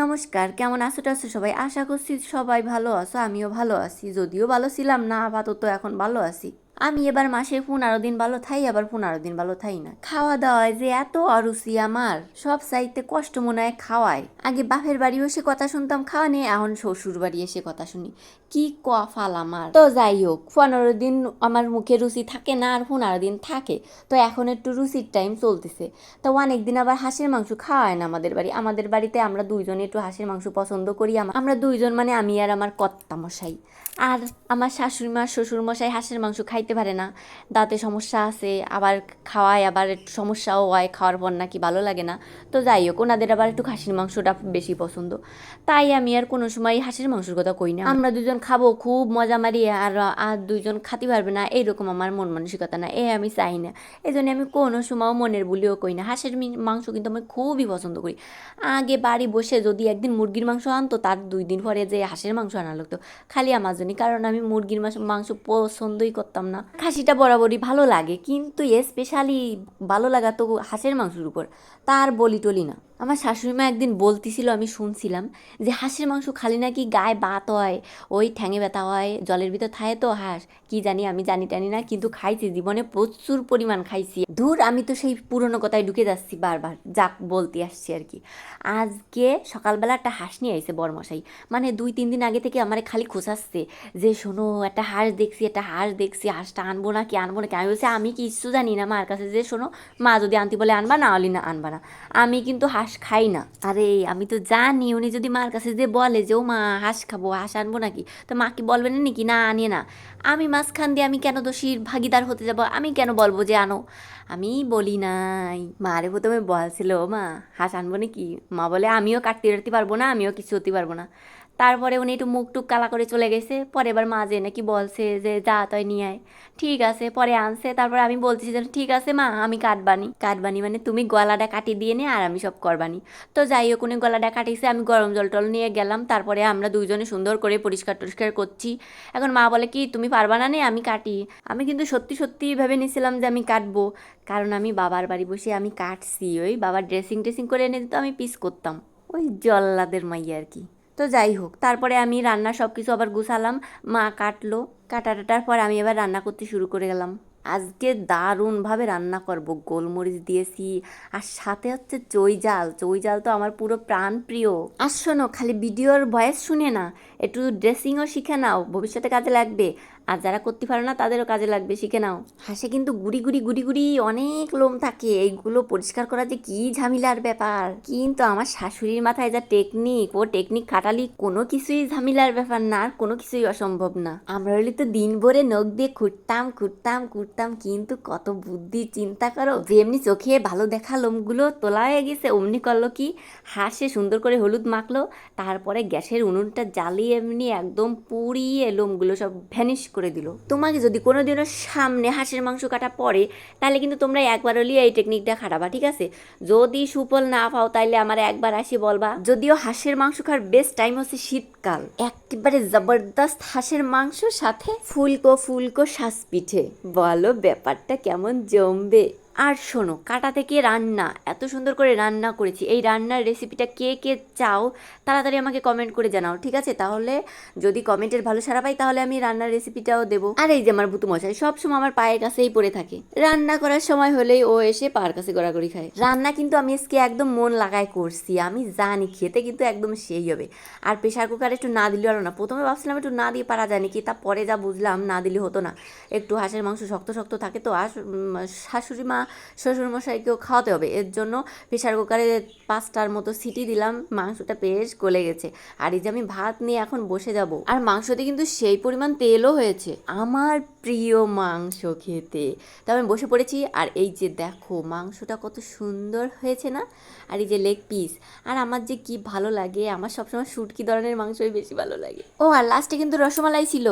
নমস্কার, কেমন আছো টাছো সবাই? আশা করছি সবাই ভালো আছো, আমিও ভালো আছি, যদিও ভালো ছিলাম না, আপাতত এখন ভালো আছি। আমি এবার মাসে পনেরো দিন ভালো থাই, আবার পনেরো দিন ভালো থাই না। খাওয়া দাওয়ায় যে এত অরুচি আমার, সব চাইতে কষ্ট মনে হয় খাওয়ায়। আগে বাপের বাড়ি এসে কথা শুনতাম, খাওয়া নিয়ে এখন শ্বশুর বাড়ি এসে কথা শুনি। কি কফাল আমার। তো যাই হোক, পনেরো দিন আমার মুখে রুচি থাকে না, আর পনেরো দিন থাকে। তো এখন একটু রুচির টাইম চলতেছে। তো অনেক দিন আবার হাঁসের মাংস খাওয়ায় না আমাদের বাড়ি। আমাদের বাড়িতে আমরা দুইজন একটু হাঁসের মাংস পছন্দ করি। আম- আমরা দুইজন মানে আমি আর আমার কর্তা মশাই আর আমার শাশুড়ি মা শ্বশুর মশাই হাঁসের মাংস খাইতে পারে না। দাঁতে সমস্যা আছে, আবার খাওয়ায়, আবার সমস্যাও হয়, খাওয়ার পর নাকি ভালো লাগে না। তো যাই হোক, ওনাদের আবার একটু খাসির মাংসটা বেশি পছন্দ। তাই আমি আর কোনো সময় হাঁসের মাংসের কথা কই না। আমরা দুজন খাব, খুব মজা মারি, আর আর দুইজন খাতে পারবে না, এইরকম আমার মন মানসিকতা না, এ আমি চাই না। এই জন্য আমি কোনো সময় মনের বলিও কই না। হাঁসের মাংস কিন্তু আমি খুবই পছন্দ করি। আগে বাড়ি বসে যদি একদিন মুরগির মাংস আনতো, তার দুই দিন পরে যে হাঁসের মাংস আনা লাগতো। খালি আমার জন্য কারণ আমি মুরগির মাংস মাংস পছন্দই করতাম না। খাসিটা বরাবরই ভালো লাগে, কিন্তু স্পেশালি ভালো লাগা তো হাঁসের মাংসের উপর। তার বলি টলি না। আমার শাশুড়ি মা একদিন বলতেছিল, আমি শুনছিলাম যে হাঁসের মাংস খালি নাকি গায়ে বাত হয়, ওই ঠ্যাঙে ব্যথা হয়, জলের ভিতর থাকে তো হাঁস। কি জানি আমি জানি টানি না, কিন্তু খাইছি, জীবনে প্রচুর পরিমাণ খাইছি। ধুর, আমি তো সেই পুরনো কথায় ঢুকে যাচ্ছি বারবার যাক বলতে আসছি আর কি। আজকে সকালবেলা একটা হাঁস নিয়ে আইছে বরমশাই। মানে দুই, তিন দিন আগে থেকে আমার খালি খোঁচাচ্ছে যে, শোনো, একটা হাঁস দেখছি, একটা হাঁস দেখছি, হাঁসটা আনব না কি আনব না কি আমি বলছি, আমি কিচ্ছু জানি না মার কাছে যে, শোনো, মা যদি আনতে বলে আনবা, না হলে না আনবা না। আমি কিন্তু হাঁস খাই না। আরে, আমি তো জানি, উনি যদি মার কাছে যে বলে যে, ও মা, হাঁস খাব, হাঁস আনব নাকি? তো মা কি বলবে না নাকি? না আনিয়ে না। আমি মাঝখান দিয়ে আমি কেন দোষীর ভাগিদার হতে যাব? আমি কেন বলব যে আনো? আমি বলি নাই। মারে প্রথমে বলছিল, "ও মা, হাঁস আনব নাকি? মা বলে, আমিও কাটতে রাখতে পারব না, আমিও কিছু হতে পারব না। তারপরে উনি একটু মুখ টুক কালা করে চলে গেছে। পরে এবার মা যে নাকি বলছে যে, যা, তয় নিয়ে আয়। ঠিক আছে। পরে আনছে। তারপরে আমি বলছি যে, ঠিক আছে মা, আমি কাটবানি কাটবানি মানে তুমি গলাটা কাটি দিয়ে নে আর আমি সব করবানি তো যাই হোক, উনি গলাটা কাটিছে আমি গরম জল টল নিয়ে গেলাম। তারপরে আমরা দুইজনে সুন্দর করে পরিষ্কার টরিষ্কার করছি। এখন মা বলে, কি, তুমি পারবা না নে? আমি কাটি। আমি কিন্তু সত্যি সত্যি ভেবে নিয়েছিলাম যে, আমি কাটবো। কারণ আমি বাবার বাড়ি বসে আমি কাটছি। ওই বাবার ড্রেসিং ট্রেসিং করে এনে দিত আমি পিস করতাম। ওই জল্লাদের মাইয়া আর কি। তো যাই হোক, তারপরে আমি রান্না সব কিছু আবার গুছালাম। মা কাটলো কাটা টাটার পর আমি এবার রান্না করতে শুরু করে গেলাম। আজকে দারুণভাবে রান্না করব। গোলমরিচ দিয়েছি, আর সাথে হচ্ছে চই জাল চই জাল তো আমার পুরো প্রাণ প্রিয়। আর শোনো, খালি ভিডিওর ভয়েস শুনে না, একটু ড্রেসিংও শিখে নাও, ভবিষ্যতে কাজে লাগবে। আর যারা করতে পারো না, তাদেরও কাজে লাগবে, শিখে নাও। হাসে কিন্তু গুড়ি গুড়ি গুড়ি গুড়ি অনেক লোম থাকে। এইগুলো পরিষ্কার করা যে কি ঝামেলার ব্যাপার। কিন্তু আমার শাশুড়ির মাথায় যা টেকনিক ও টেকনিক খাটালি কোনো কিছুই ঝামেলার ব্যাপার না, আর কোনো কিছুই অসম্ভব না। আমরা হলে তো দিন ভরে নখ দিয়ে খুঁটতাম খুঁটতাম খুঁটতাম। কিন্তু কত বুদ্ধি, চিন্তা করো। যেমনি চোখে ভালো দেখা লোমগুলো তোলা হয়ে গেছে, অমনি করল কি? হাসে সুন্দর করে হলুদ মাখলো, তারপরে গ্যাসের উনুনটা জ্বালিয়ে এমনি একদম পুড়িয়ে লোমগুলো সব ভ্যানিশ করে দিল। তোমাকে যদি কোনোদিনও সামনে হাঁসের মাংস কাটা পড়ে, তাহলে কিন্তু তোমরা একবার হলেই এই টেকনিকটা খাটাবা, ঠিক আছে? যদি সুফল না পাও, তাইলে আমার একবার আসি বলবা। যদিও হাঁসের মাংস খাওয়ার বেস্ট টাইম হচ্ছে শীতকাল। একেবারে জবরদস্ত হাঁসের মাংস, সাথে ফুলকো ফুলকো শ্বাস পিঠে বলো ব্যাপারটা কেমন জমবে? আর শোনো, কাটা থেকে রান্না, এত সুন্দর করে রান্না করেছি। এই রান্নার রেসিপিটা কে কে চাও তাড়াতাড়ি আমাকে কমেন্ট করে জানাও, ঠিক আছে? তাহলে যদি কমেন্টের ভালো সারা পাই, তাহলে আমি রান্নার রেসিপিটাও দেবো। আর এই যে আমার বুতু মশাই সবসময় আমার পায়ের কাছেই পড়ে থাকে। রান্না করার সময় হলেই ও এসে পায়ের কাছে গড়াগড়ি খায়। রান্না কিন্তু আমি আজকে একদম মন লাগায় করছি, আমি জানি খেতে কিন্তু একদম সেই হবে। আর প্রেশার কুকারে একটু না দিলে হলো না। প্রথমে ভাবছিলাম একটু না দিয়ে পারা যায় নাকি, তা পরে যা বুঝলাম না দিলে হতো না। একটু হাঁসের মাংস শক্ত শক্ত থাকে তো, আর শাশুড়ি মা শ্বশুরমশাইকেও খাওয়াতে হবে। এর জন্য প্রেশার কুকারে পাঁচটার মতো সিটি দিলাম, মাংসটা বেশ গলে গেছে। আর এই যে আমি ভাত নিয়ে এখন বসে যাব। আর মাংসতে কিন্তু সেই পরিমাণ তেলও হয়েছে। আমার প্রিয় মাংস খেতে। তো আমি বসে পড়েছি, আর এই যে দেখো মাংসটা কত সুন্দর হয়েছে না? আর এই যে লেগ পিস আর আমার যে কি ভালো লাগে, আমার সবসময় শুটকি ধরনের মাংসই বেশি ভালো লাগে। ও, আর লাস্টে কিন্তু রসমালাই ছিল।